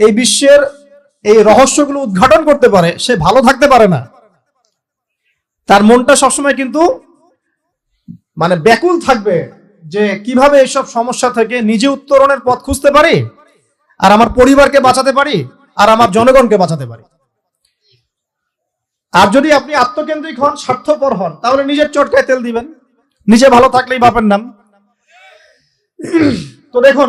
এই বিশ্বের এই রহস্যগুলো উদ্ঘাটন করতে পারে, সে ভালো থাকতে পারে না। তার মনটা সবসময় কিন্তু মানে ব্যাকুল থাকবে যে কীভাবে এইসব সমস্যা থেকে নিজে উত্তরণের পথ খুঁজতে পারি, আর আমার পরিবারকে বাঁচাতে পারি, আর আমার জনগণকে বাঁচাতে পারি। আর যদি আপনি আত্মকেন্দ্রিক হন, স্বার্থপর হন, তাহলে নিজের চটকায় তেল দিবেন। নিজে ভালো থাকলেই বাপের নাম। তো দেখুন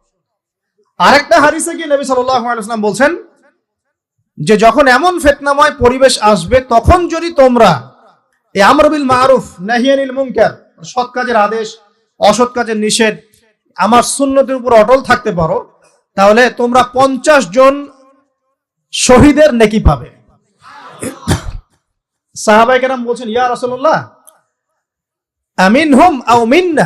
আরেকটা হারিসে গিয়ে নবী আলাইহি বলছেন যে যখন এমন ফেতনাময় পরিবেশ আসবে, তখন যদি তোমরা এই আমর মারুফ নাহিয়ানিল মুনকার, সৎ কাজের আদেশ, অসৎ কাজের নিষেধ, আমার উপর অটল থাকতে পারো, তাহলে তোমরা পঞ্চাশ জন শহীদের নেকি পাবে। সাহাবাই কেরাম বলছেন, ইয়া রাসূলুল্লাহ আমিন হুম আও মিন্না?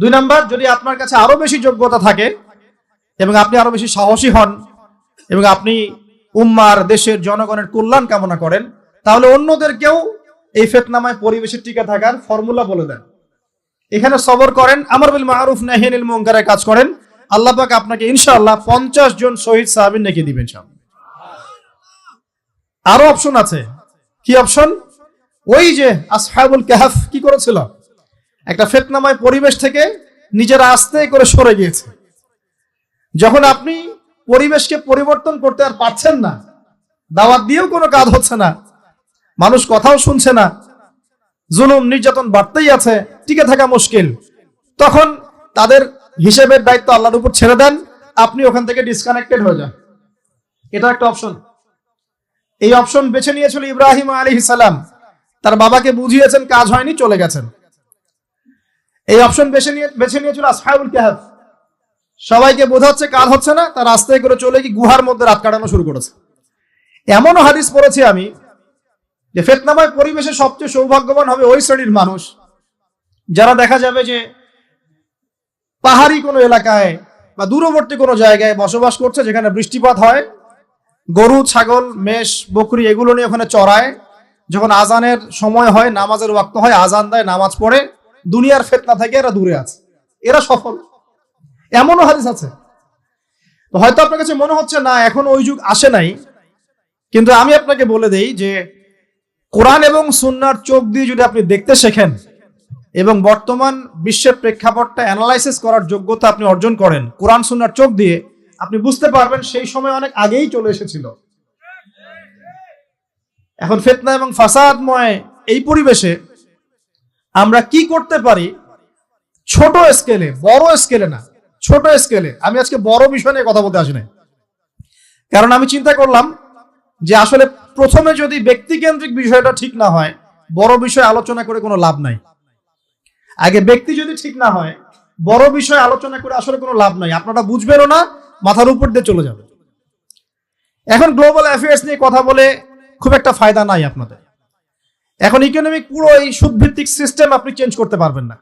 দুই নাম্বার, যদি আপনার কাছে আরও বেশি যোগ্যতা থাকে এবং আপনি আরও বেশি সাহসী হন এবং আপনি উম্মার, দেশের জনগণের কল্যাণ কামনা করেন, তাহলে অন্যদেরকেও এই ফেতনামায় পরিবেশে টিকে থাকার ফর্মুলা বলে দেন। এখানে সবর করেন, আমার বিল মারুফ নাহিয়ানিল মুনকারের কাজ করেন। আল্লাহ পাক আপনাকে ইনশাআল্লাহ পঞ্চাশ জন শহীদ সাহাবীর নেকি দিবেন ইনশাআল্লাহ আরও অপশন আছে। কি অপশন ওই যে আসহাবুল কাহাফ কি করেছিল? একটা ফেতনাময় পরিবেশ থেকে নিজেরা আস্তে করে সরে গিয়েছে। যখন আপনি পরিবেশকে পরিবর্তন করতে আর পারছেন না, দাওয়াত দিয়েও কোনো কাজ হচ্ছে না, মানুষ কথাও শুনছে না, জুলুম, নির্যাতন বাড়তেই আছে, টিকে থাকা মুশকিল, তখন তাদের হিসেবের দায়িত্ব আল্লাহর উপর ছেড়ে দেন, আপনি ওখান থেকে ডিসকানেক্টেড হয়ে যান। এটা একটা অপশন। এই অপশন বেছে নিয়েছিল ইব্রাহিম আলী সালাম। তার বাবাকে বুঝিয়েছেন, কাজ হয়নি, চলে গেছেন। এই অপশন বেছে নিয়ে বেছে নিয়েছিল আসহাবুল কাহাফ। সবাইকে বোঝাচ্ছে কাজ হচ্ছে না, তার রাস্তায় করে চলে গিয়ে গুহার মধ্যে রাত কাটানো শুরু করেছে। এমনও হাদিস পড়েছি আমি যে ফেতনাময় পরিবেশে সবচেয়ে সৌভাগ্যবান হবে ওই শ্রেণির মানুষ, যারা দেখা যাবে যে পাহাড়ি কোনো এলাকায় বা দূরবর্তী কোনো জায়গায় বসবাস করছে, যেখানে বৃষ্টিপাত হয়, গরু, ছাগল, মেষ, বকরি এগুলো নিয়ে ওখানে চড়ায়। যখন আজানের সময় হয়, নামাজের ওয়াক্ত হয়, আজান দেয়, নামাজ পড়ে দুনিয়ার ফেতনা থেকে এরা দূরে আছে। এরা সফল। এমনও হাদিস আছে। হয়তো আপনার কাছে মনে হচ্ছে, না, এখন ওই যুগ আসে নাই। কিন্তু আমি আপনাকে বলে দেই যে, কোরআন এবং সুন্নার চোখ দিয়ে যদি আপনি দেখতে শেখেন এবং বর্তমান বিশ্বের প্রেক্ষাপটটা অ্যানালাইসিস করার যোগ্যতা আপনি অর্জন করেন কোরআন সুন্নার চোখ দিয়ে, আপনি বুঝতে পারবেন সেই সময় অনেক আগেই চলে এসেছিল। এখন ফেতনা এবং ফাসাদময় এই পরিবেশে আমরা কি করতে পারি? ছোট স্কেলে বড় স্কেলে না, ছোট স্কেলে আমি আজকে বড় বিষয় নিয়ে কথা বলতে আসি নাই। কারণ আমি চিন্তা করলাম যে আসলে প্রথমে যদি ব্যক্তিকেন্দ্রিক বিষয়টা ঠিক না হয়, বড় বিষয় আলোচনা করে কোনো লাভ নাই। আগে ব্যক্তি যদি ঠিক না হয়, বড় বিষয় আলোচনা করে আসলে কোনো লাভ নাই। আপনারা বুঝবেনও না, মাথার উপর দিয়ে চলে যাবে। এখন গ্লোবাল অ্যাফেয়ার্স নিয়ে কথা বলে খুব একটা ফায়দা নাই আপনাদের। এখন ইকোনমিক পুরো এই সুদভিত্তিক সিস্টেম আপনি চেঞ্জ করতে পারবেন না।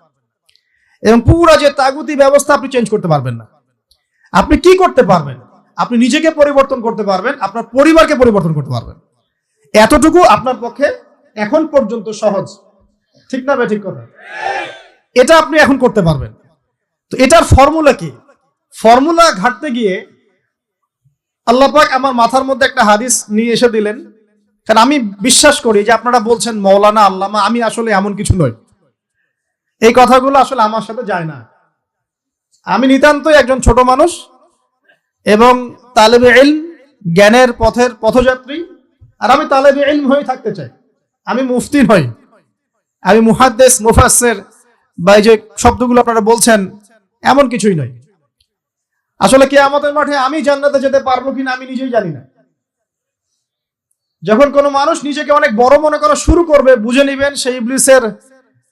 এবং পুরো যে তাগুতি ব্যবস্থা আপনি চেঞ্জ করতে পারবেন না। আপনি কি করতে পারবেন? আপনি নিজেকে পরিবর্তন করতে পারবেন, আপনার পরিবারকে পরিবর্তন করতে পারবেন। এতটুকু আপনার পক্ষে এখন পর্যন্ত সহজ। ঠিক না ঠিক কথা? এটা আপনি এখন করতে পারবেন। তো এটার ফর্মুলা কি? ফর্মুলা ঘাটতে গিয়ে আল্লাপাক আমার মাথার মধ্যে একটা হাদিস নিয়ে এসে দিলেন। কারণ আমি বিশ্বাস করি যে আপনারা বলছেন মৌলানা আল্লামা, আমি আসলে এমন কিছু নই। এই কথাগুলো আসলে আমার সাথে যায় না। আমি নিতান্তই একজন ছোট মানুষ এবং তালেবে ইলম, জ্ঞানের পথের পথযাত্রী। আর আমি তালেবে ইলম হয়ে থাকতে চাই। আমি মুফতি নই। আমি মুহাদ্দেস মুফাসের বা এই যে শব্দগুলো আপনারা বলছেন, এমন কিছুই নয় আসলে কি আমাদের মাঠে আমি জান্নাতে যেতে পারব কিনা আমি নিজেই জানি না। যখন কোনো মানুষ নিজেকে অনেক বড় মনে করা শুরু করবে, বুঝে নিবেন সেই ইবলিসের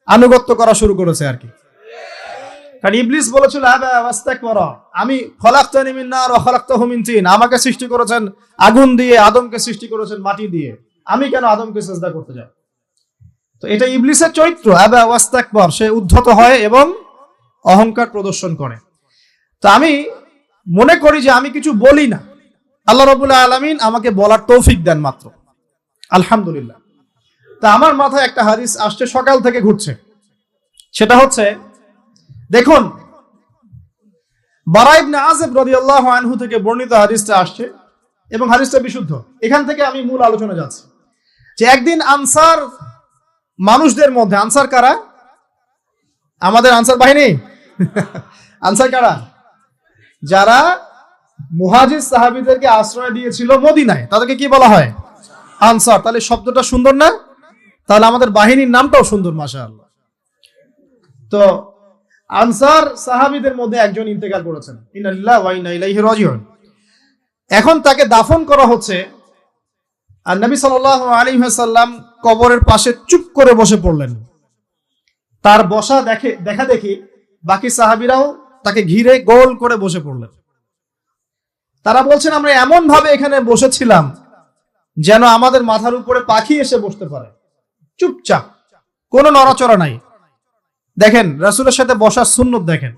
আনুগত্য করা শুরু করেছে আর কি। কারণ ইবলিস বলেছিল আমি আমাকে সৃষ্টি করেছেন আগুন দিয়ে, আদমকে সৃষ্টি করেছেন মাটি দিয়ে। আমি কেন আদমকে সেজদা করতে যাব? তো এটা ইবলিসের চরিত্র আবা ওয়াস্তাকবার সে উদ্ধত হয় এবং অহংকার প্রদর্শন করে। তো আমি মনে করি যে আমি কিছু বলি না। আল্লাহ রবুল্লাহ আলমিন আমাকে বলার তৌফিক দেন মাত্র। আলহামদুলিল্লাহ। তা আমার মাথায় একটা হাদিস আসছে, সকাল থেকে ঘুরছে। সেটা হচ্ছে, দেখুন বারাইবনে আজেব রাদিয়াল্লাহু আনহু থেকে বর্ণিত হাদিসটা আসছে এবং হাদিসটা বিশুদ্ধ। এখান থেকে আমি মূল আলোচনা যাচ্ছি। যে একদিন আনসার মানুষদের মধ্যে, আনসার কারা? আমাদের আনসার বাহিনী? আনসার কারা? যারা মুহাজির সাহাবিদেরকে আশ্রয় দিয়েছিল মদিনায়। তাদেরকে কি বলা হয়? আনসার। তাহলে শব্দটা সুন্দর না? তাহলে আমাদের বাহিনীর নামটাও সুন্দর মাসা তো আনসার সাহাবিদের মধ্যে একজন ইন্তেকাল করেছেন। এখন তাকে দাফন করা হচ্ছে আর নবী সাল্লাল্লাহু আলাইহি ওয়াসাল্লাম কবরের পাশে চুপ করে বসে পড়লেন। তার বসা দেখে দেখা দেখি বাকি সাহাবিরাও তাকে ঘিরে গোল করে বসে পড়লেন। তারা বলছেন, আমরা এমন ভাবে এখানে বসেছিলাম যেন আমাদের মাথার উপরে পাখি এসে বসতে পারে। চুপচাপ, কোনো নড়াচড়া নাই। দেখেন, রাসূলের সাথে বসার সুন্নত দেখেন।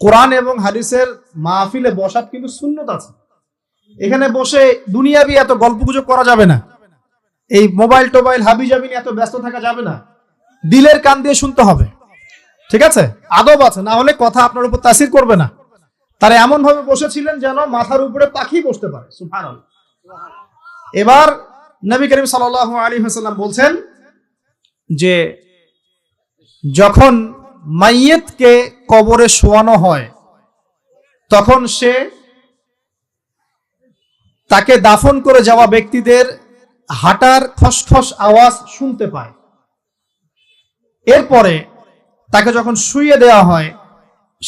কোরআন এবং হাদিসের মাহফিলে বসার কিন্তু সুন্নত আছে। এখানে বসে দুনিয়াবি এত গল্প গুজব করা যাবে না। এই মোবাইল টোবাইল হাবি জাবি এত ব্যস্ত থাকা যাবে না। দিলের কান দিয়ে শুনতে হবে। ঠিক আছে? আদব আছে, না হলে কথা আপনার উপর তাসির করবে না। তারা এমন ভাবে বসেছিলেন যেন মাথার উপরে পাখি বসতে পারে। এবার নবী করিম সাল্লাল্লাহু আলাইহি ওয়াসাল্লাম বলছেন যে, যখন মাইয়েতকে কবরে শোয়ানো হয়, তখন সে তাকে দাফন করে যাওয়া ব্যক্তিদের হাঁটার খসখস আওয়াজ শুনতে পায়। এরপরে তাকে যখন শুইয়ে দেওয়া হয়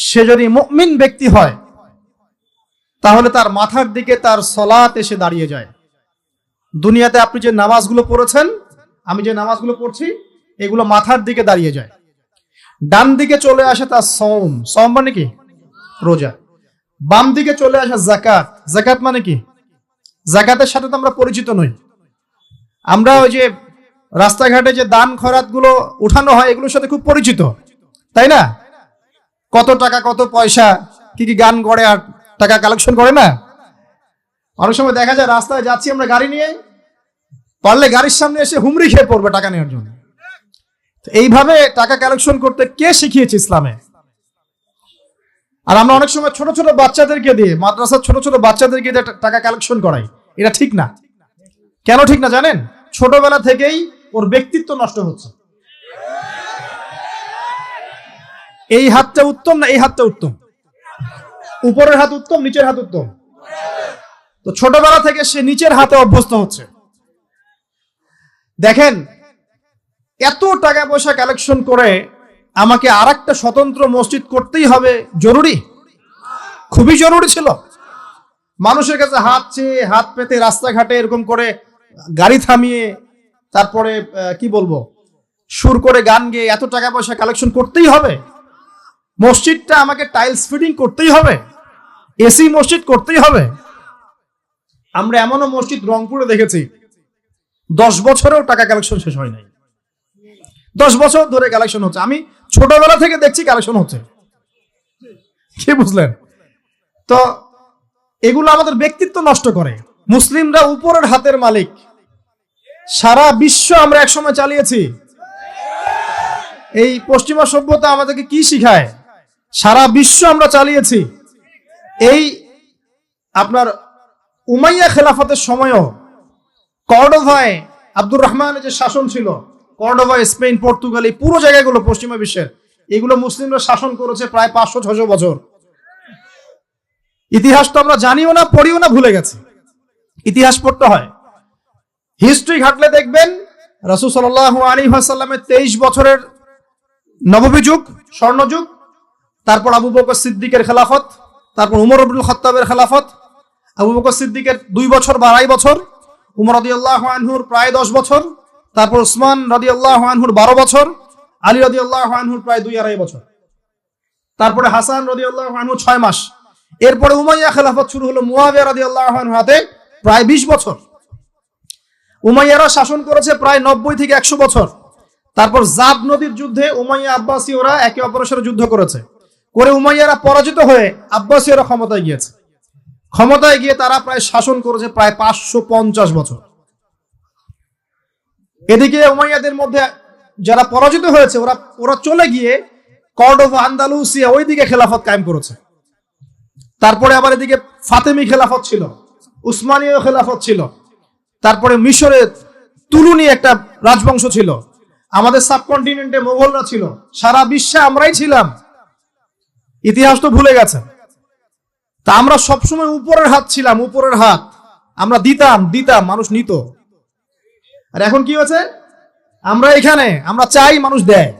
সে যদি মুমিন ব্যক্তি হয়, তাহলে তার মাথার দিকে তার সলাত এসে দাঁড়িয়ে যায়। দুনিয়াতে আপনি যে নামাজগুলো পড়েছেন, আমি যে নামাজগুলো পড়ছি, এগুলো মাথার দিকে দাঁড়িয়ে যায়। ডান দিকে চলে আসে তার সম সম মানে কি? রোজা। বাম দিকে চলে আসে জাকাত জাকাত মানে কি? জাকাতের সাথে তো আমরা পরিচিত নই। আমরা ওই যে রাস্তাঘাটে যে দান খরাতগুলো উঠানো হয়, এগুলোর সাথে খুব পরিচিত। তাই না? কত টাকা, কত পয়সা, কি কি গান করে আর টাকা কালেকশন করে না? অনেক সময় দেখা যায় রাস্তায় যাচ্ছি আমরা গাড়ি নিয়ে, পারলে গাড়ির সামনে এসে হুমড়ি খেয়ে পড়বে টাকা নেওয়ার জন্য। এইভাবে টাকা কালেকশন করতে কে শিখিয়েছে ইসলামে? আর আমরা অনেক সময় ছোট ছোট বাচ্চাদেরকে দিয়ে, মাদ্রাসার ছোট ছোট বাচ্চাদেরকে দিয়ে টাকা কালেকশন করাই। এটা ঠিক না। কেন ঠিক না জানেন? ছোটবেলা থেকেই ওর ব্যক্তিত্ব নষ্ট হচ্ছে। এই হাতটা উত্তম না এই হাতটা উত্তম? উপরের হাত উত্তম, নিচের হাত উত্তম? তো ছোটবেলা থেকে সে নিচের হাতে অভ্যস্ত হচ্ছে। দেখেন, এত টাকা পয়সা কালেকশন করে আমাকে আর একটা স্বতন্ত্র মসজিদ করতেই হবে, জরুরি? খুবই জরুরি ছিল। মানুষের কাছে হাত চেয়ে, হাত পেতে রাস্তাঘাটে এরকম করে গাড়ি থামিয়ে, তারপরে কি বলব? সুর করে গান গেয়ে এত টাকা পয়সা কালেকশন করতেই হবে? মসজিদটা আমাকে টাইলস ফিটিং করতেই হবে এসি মসজিদ করতেই হবে। আমরা এমনও মসজিদ রংপুরে দেখেছি, দশ বছরেও টাকা কালেকশন শেষ হয় নাই। দশ বছর ধরে কালেকশন হচ্ছে। আমি ছোটবেলা থেকে দেখছি কালেকশন হচ্ছে। কি বুঝলেন? তো এগুলো আমাদের ব্যক্তিত্ব নষ্ট করে। মুসলিমরা উপরের হাতের মালিক। সারা বিশ্ব আমরা একসময় চালিয়েছি। এই পশ্চিমা সভ্যতা আমাদেরকে কি শিখায়? সারা বিশ্ব আমরা চালিয়েছি। এই আপনার উমাইয়া খেলাফতের সময়ও কর্ডোভায় আব্দুর রহমানের যে শাসন ছিল কর্ডোভা স্পেন, পর্তুগাল, এই পুরো জায়গাগুলো পশ্চিমা বিশ্বের, এগুলো মুসলিমরা শাসন করেছে প্রায় পাঁচশো ছশো বছর। ইতিহাস তো আমরা জানিও না, পড়িও না, ভুলে গেছি। ইতিহাস পড়তে হয়। হিস্ট্রি ঘাটলে দেখবেন, রাসুল সাল আলী সাল্লামের তেইশ বছরের নববী যুগ, স্বর্ণযুগ তারপর আবু বকর সিদ্দিকের খেলাফত, তারপর উমর আব্দুল খত্তাবের খেলাফত, আবু বকর সিদ্দিকের দুই বছর বা আড়াই বছর, উমর রদিয়াল্লাহ আনহুর প্রায় দশ বছর, তারপর উসমান রদিয়াল্লাহ আনহুর বারো বছর, আলী রদিয়াল্লাহ আনহুর প্রায় দুই আড়াই বছর। তারপরে হাসান রদিয়াল্লাহ আনহু ছয় মাস। এরপরে উমাইয়া খেলাফত শুরু হলো মুয়াবিয়া রদিয়াল্লাহ আনহু হাতে প্রায় বিশ বছর। উমাইয়ারা শাসন করেছে প্রায় নব্বই থেকে একশো বছর। তারপর জাব নদীর যুদ্ধে উমাইয়া আব্বাসী ওরা একে অপরের সাথে যুদ্ধ করেছে। করে উমাইয়ারা পরাজিত হয়ে আব্বাসীয়রা ক্ষমতায় গিয়েছে। ক্ষমতায় গিয়ে তারা প্রায় শাসন করেছে প্রায় পাঁচশো পঞ্চাশ বছর। এদিকে উমাইয়াদের মধ্যে যারা পরাজিত হয়েছে, ওরা ওরা চলে গিয়ে কর্ডোভা আন্দালুসিয়া ওইদিকে খেলাফত কায়েম করেছে। তারপরে আবার এদিকে ফাতেমি খেলাফত ছিল, উসমানীয় খেলাফত ছিল। তারপরে মিশরে তুলুনি একটা রাজবংশ ছিল। আমাদের সাবকন্টিনেন্টে মোগলরা ছিল। সারা বিশ্বে আমরাই ছিলাম। ইতিহাস তো ভুলে গেছে। তা আমরা সবসময় উপরের হাত ছিলাম, উপরের হাত। আমরা দিতাম দিতাম, মানুষ নিত। আর এখন কি হয়েছে? আমরা এখানে, আমরা চাই মানুষ দেয়।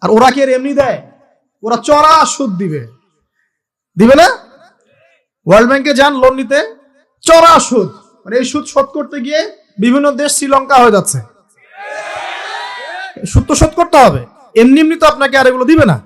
আর ওরা কি এমনি দেয়? ওরা চড়া সুদ দিবে। দিবে না? ওয়ার্ল্ড ব্যাংকে যান লোন নিতে। চড়া সুদ। মানে এই সুদ শোধ করতে গিয়ে বিভিন্ন দেশ শ্রীলঙ্কা হয়ে যাচ্ছে। সুদ তো শোধ করতে হবে। এমনি এমনি তো আপনাকে আর এগুলো দিবে না।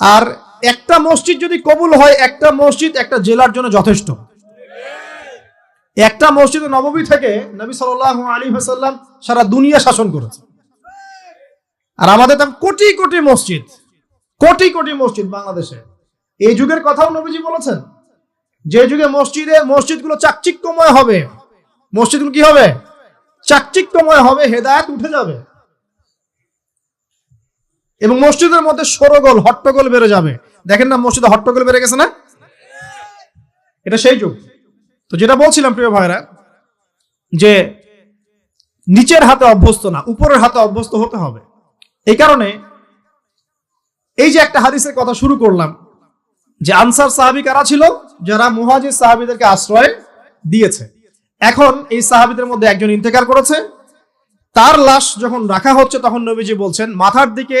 আর একটা মসজিদ যদি কবুল হয়, একটা মসজিদ একটা জেলার জন্য যথেষ্ট। একটা মসজিদ নববী থেকে নবী সাল আলী হাসাল্লাম সারা দুনিয়া শাসন করেছে। আর আমাদের তো কোটি কোটি মসজিদ, কোটি কোটি মসজিদ বাংলাদেশে। এই যুগের কথাও নবীজি বলেছেন, যে যুগে মসজিদে, মসজিদগুলো চাকচিক্যময় হবে। মসজিদগুলো কি হবে? চাকচিক্যময় হবে, হেদায়েত উঠে যাবে। এবং মসজিদের মধ্যে সরগোল, হট্টগোল বেড়ে যাবে। দেখেন না, মসজিদে হট্টগোল বেড়ে গেছে না? এটা সেই যুগ। তো যেটা বলছিলাম, প্রিয় ভাইরা যে নিচের হাতে অভ্যস্ত না, উপরের হাতে অভ্যস্ত হতে হবে। এই কারণে এই যে একটা হাদিসের কথা শুরু করলাম, যে আনসার সাহাবি কারা ছিল? যারা মুহাজির সাহাবিদেরকে আশ্রয় দিয়েছে। এখন এই সাহাবিদের মধ্যে একজন ইন্তেকার করেছে। তার লাশ যখন রাখা হচ্ছে, তখন নবীজি বলছেন, মাথার দিকে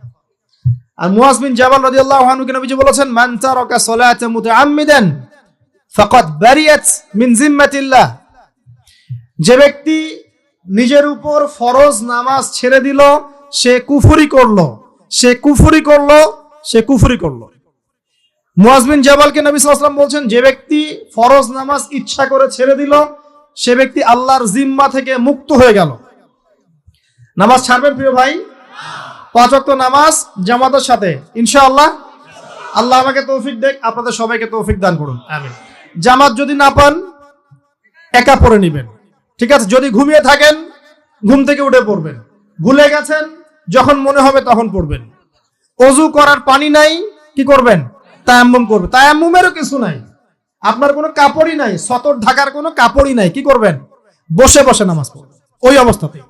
আর মুয়াজ বিন জাবাল রাদিয়াল্লাহু আনহু নবীজি বলেছেন, মান তারাকা সালাতা মুতাআম্মিদান ফাকাদ বারিয়াত মিন জিম্মাতিল্লাহ যে ব্যক্তি নিজের উপর ফরজ নামাজ ছেড়ে দিল, সে কুফরি করল, সে কুফরি করল, সে কুফরি করল। জাবালকে নবী ওয়াসাল্লাম বলছেন, যে ব্যক্তি ফরজ নামাজ ইচ্ছা করে ছেড়ে দিল, সে ব্যক্তি আল্লাহর জিম্মা থেকে মুক্ত হয়ে গেল। নামাজ ছাড়বেন প্রিয় ভাই? পাঁচ ওয়াক্ত নামাজ জামাতের সাথে। ইনশাআল্লাহ। আল্লাহ আমাকে তৌফিক দেখ আপনাদের সবাইকে তৌফিক দান করুন। আমিন। জামাত যদি না পান একা পড়ে নেবেন। ঠিক আছে যদি ঘুমিয়ে থাকেন ঘুম থেকে উঠে পড়বেন। ভুলে গেছেন যখন মনে হবে তখন পড়বেন। অজু করার পানি নাই কি করবেন? তায়াম্মুম করবে তায়াম্মুমেরও কিছু নাই। আপনার কোনো কাপড়ই নাই সতর ঢাকার কোনো কাপড়ই নাই কি করবেন? বসে বসে নামাজ পড়বেন। ওই অবস্থাতে